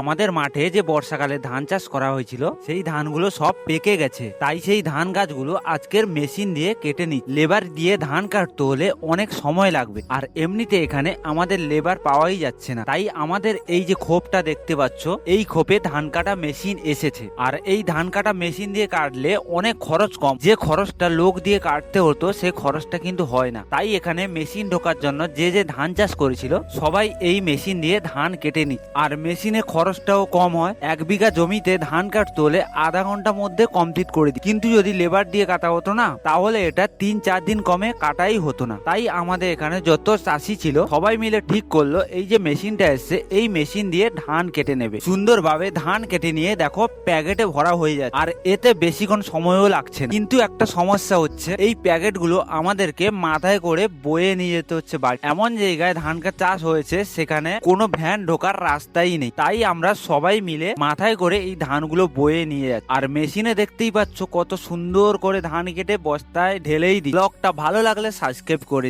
আমাদের মাঠে যে বর্ষাকালে ধান চাষ করা হয়েছিল, সেই ধানগুলো সব পেকে গেছে। তাই সেই ধান গাছগুলো আজকের মেশিন দিয়ে কেটে নি। লেবার দিয়ে ধান কাটতে হলে অনেক সময় লাগবে। আর এমনিতে এখানে আমাদের লেবার পাওয়াই যাচ্ছে না। তাই আমাদের এই যে খোপটা দেখতে পাচ্ছ, এই খোপে ধান কাটা মেশিন এসেছে। আর এই ধান কাটা মেশিন দিয়ে কাটলে অনেক খরচ কম। যে খরচটা লোক দিয়ে কাটতে হতো, সে খরচটা কিন্তু হয় না। তাই এখানে মেশিন ঢোকার জন্য যে যে ধান চাষ করেছিল, সবাই এই মেশিন দিয়ে ধান কেটে নি। আর মেশিনে খরচটাও কম হয়। এক বিঘা জমিতে ধান কাটতে হলে আধা ঘণ্টার মধ্যে কমপ্লিট করে দিই। কিন্তু যদি লেবার দিয়ে কাটা হতো না, তাহলে এটা তিন চার দিন কমে কাটাই হতো না। তাই আমাদের এখানে যত চাষি ছিল, সবাই মিলে ঠিক করল, এই যে মেশিনটা এসছে, এই মেশিন দিয়ে ধান কেটে নেবে। সুন্দরভাবে ধান কেটে নিয়ে দেখো, প্যাকেটে ভরা হয়ে যায় আর এতে বেশিক্ষণ সময়ও লাগছে কিন্তু একটা সমস্যা হচ্ছে, এই প্যাকেটগুলো আমাদেরকে মাথায় করে বয়ে নিয়ে যেতে হচ্ছে বাড়ি। এমন জায়গায় ধান কাটা চাষ হয়েছে, সেখানে কোনো ভ্যান ঢোকার রাস্তাই নেই। তাই আমরা সবাই মিলে মাথায় করে এই ধানগুলো বয়ে নিয়ে যাচ্ছি আর মেশিনে দেখতেই পাচ্ছ কত সুন্দর করে ধান কেটে বস্তায় ঢেলেই দিই ব্লগটা ভালো লাগলে সাবস্ক্রাইব করে।